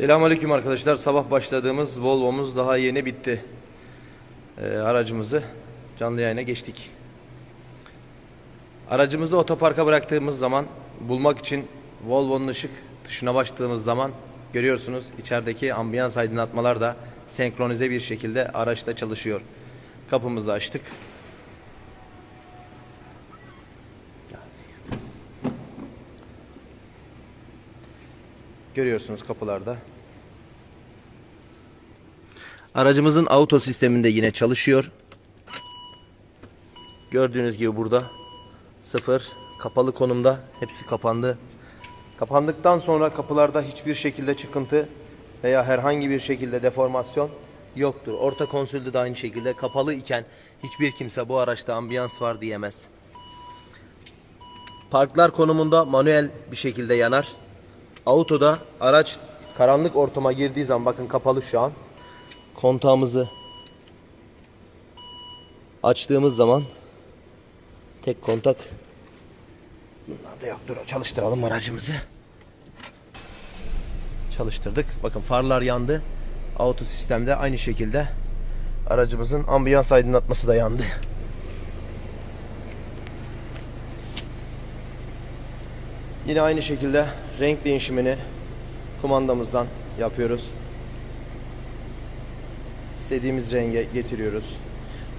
Selamünaleyküm arkadaşlar. Sabah başladığımız Volvo'muz daha yeni bitti. Ee, aracımızı canlı yayına geçtik. Aracımızı otoparka bıraktığımız zaman bulmak için Volvo'nun ışık tuşuna bastığımız zaman görüyorsunuz içerideki ambiyans aydınlatmalar da senkronize bir şekilde araçta çalışıyor. Kapımızı açtık. Görüyorsunuz kapılarda. Aracımızın auto sisteminde yine çalışıyor. Gördüğünüz gibi burada sıfır kapalı konumda hepsi kapandı. Kapandıktan sonra kapılarda hiçbir şekilde çıkıntı veya herhangi bir şekilde deformasyon yoktur. Orta konsülde de aynı şekilde kapalı iken hiçbir kimse bu araçta ambiyans var diyemez. Parklar konumunda manuel bir şekilde yanar. Autoda araç karanlık ortama girdiği zaman bakın kapalı şu an. Kontağımızı açtığımız zaman tek kontak bunlar da yok. Dur çalıştıralım aracımızı. Çalıştırdık. Bakın farlar yandı. Auto sistemde aynı şekilde aracımızın ambiyans aydınlatması da yandı. Yine aynı şekilde renk değişimini kumandamızdan yapıyoruz. İstediğimiz renge getiriyoruz.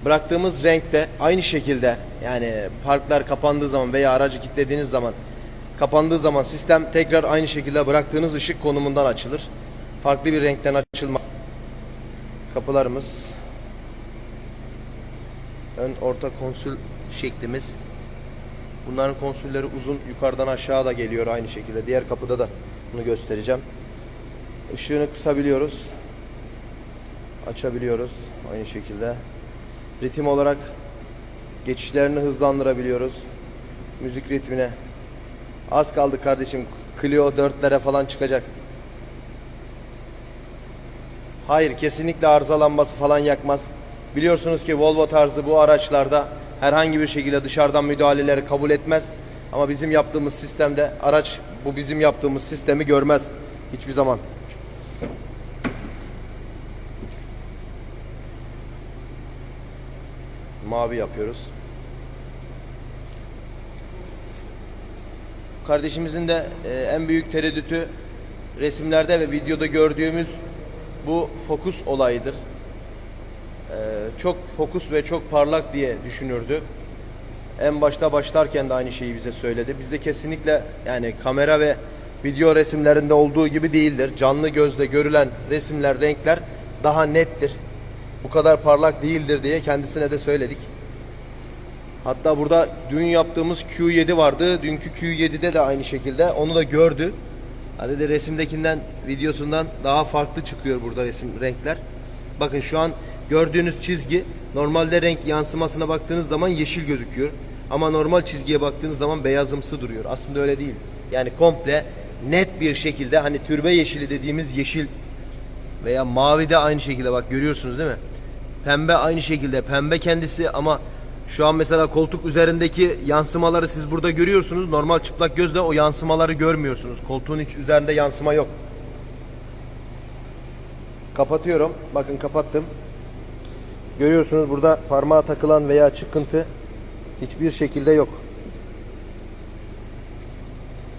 Bıraktığımız renk de aynı şekilde yani parklar kapandığı zaman veya aracı kilitlediğiniz zaman kapandığı zaman sistem tekrar aynı şekilde bıraktığınız ışık konumundan açılır. Farklı bir renkten açılmaz. Kapılarımız ön orta konsül şeklimiz Bunların konsülleri uzun yukarıdan aşağı da geliyor aynı şekilde. Diğer kapıda da bunu göstereceğim. Işığını kısabiliyoruz. Açabiliyoruz aynı şekilde. Ritim olarak geçişlerini hızlandırabiliyoruz. Müzik ritmine. Az kaldı kardeşim. Clio 4'lere falan çıkacak. Hayır kesinlikle arızalanması falan yakmaz. Biliyorsunuz ki Volvo tarzı bu araçlarda herhangi bir şekilde dışarıdan müdahaleleri kabul etmez. Ama bizim yaptığımız sistemde araç bu bizim yaptığımız sistemi görmez hiçbir zaman. Mavi yapıyoruz. Kardeşimizin de e, en büyük tereddütü resimlerde ve videoda gördüğümüz bu fokus olayıdır. Ee, çok fokus ve çok parlak diye düşünürdü. En başta başlarken de aynı şeyi bize söyledi. Bizde kesinlikle yani kamera ve video resimlerinde olduğu gibi değildir. Canlı gözle görülen resimler, renkler daha nettir. Bu kadar parlak değildir diye kendisine de söyledik. Hatta burada dün yaptığımız Q7 vardı. Dünkü Q7'de de aynı şekilde onu da gördü. Ha dedi resimdekinden, videosundan daha farklı çıkıyor burada resim renkler. Bakın şu an Gördüğünüz çizgi normalde renk yansımasına baktığınız zaman yeşil gözüküyor. Ama normal çizgiye baktığınız zaman beyazımsı duruyor. Aslında öyle değil. Yani komple net bir şekilde hani türbe yeşili dediğimiz yeşil veya mavi de aynı şekilde bak görüyorsunuz değil mi? Pembe aynı şekilde. Pembe kendisi ama şu an mesela koltuk üzerindeki yansımaları siz burada görüyorsunuz. Normal çıplak gözle o yansımaları görmüyorsunuz. Koltuğun hiç üzerinde yansıma yok. Kapatıyorum. Bakın kapattım. Görüyorsunuz burada parmağa takılan veya çıkıntı hiçbir şekilde yok.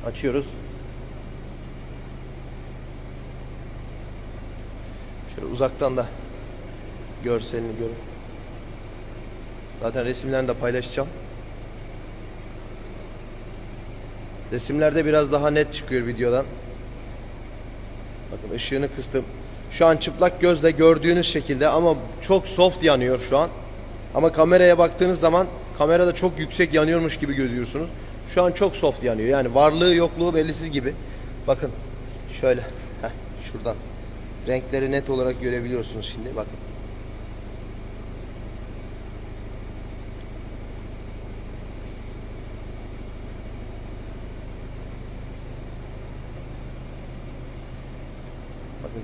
Açıyoruz. Şöyle uzaktan da görselini görün. Zaten resimlerini de paylaşacağım. Resimlerde biraz daha net çıkıyor videodan. Bakın ışığını kıstım. Şu an çıplak gözle gördüğünüz şekilde ama çok soft yanıyor şu an. Ama kameraya baktığınız zaman kamerada çok yüksek yanıyormuş gibi gözüyorsunuz. Şu an çok soft yanıyor. Yani varlığı yokluğu bellisiz gibi. Bakın şöyle. Heh, şuradan. Renkleri net olarak görebiliyorsunuz şimdi. Bakın.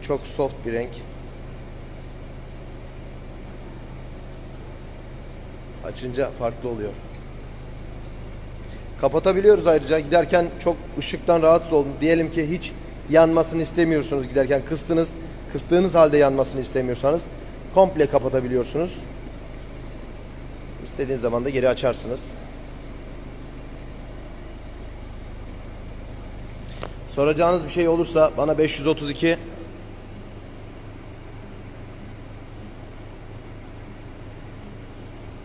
Çok soft bir renk. Açınca farklı oluyor. Kapatabiliyoruz ayrıca. Giderken çok ışıktan rahatsız oldum. Diyelim ki hiç yanmasını istemiyorsunuz giderken kıstınız. Kıstığınız halde yanmasını istemiyorsanız komple kapatabiliyorsunuz. İstediğiniz zaman da geri açarsınız. Soracağınız bir şey olursa bana 532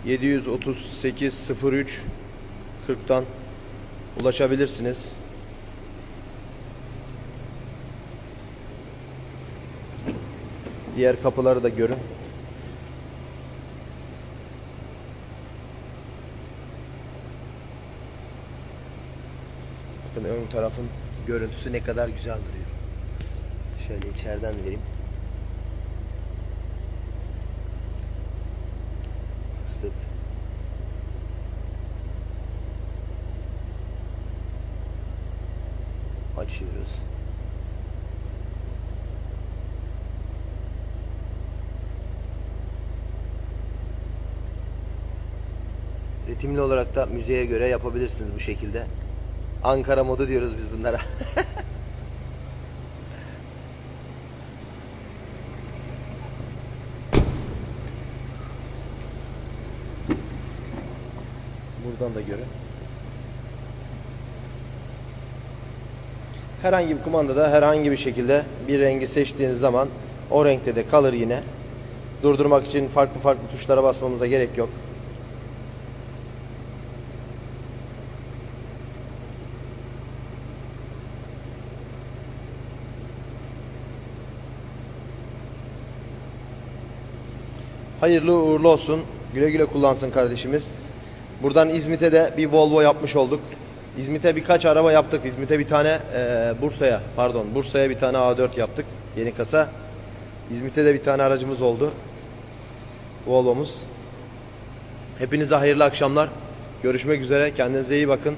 738 03 40'tan ulaşabilirsiniz. Diğer kapıları da görün. Bakın ön tarafın görüntüsü ne kadar güzel duruyor. Şöyle içeriden vereyim. Kıstık. Açıyoruz. Ritimli olarak da müziğe göre yapabilirsiniz bu şekilde. Ankara modu diyoruz biz bunlara. Buradan da görün. Herhangi bir kumandada herhangi bir şekilde bir rengi seçtiğiniz zaman o renkte de kalır yine. Durdurmak için farklı farklı tuşlara basmamıza gerek yok. Hayırlı uğurlu olsun. Güle güle kullansın kardeşimiz. Buradan İzmit'e de bir Volvo yapmış olduk. İzmit'e birkaç araba yaptık. İzmit'e bir tane e, Bursa'ya pardon Bursa'ya bir tane A4 yaptık. Yeni kasa. İzmit'e de bir tane aracımız oldu. Volvo'muz. Hepinize hayırlı akşamlar. Görüşmek üzere. Kendinize iyi bakın.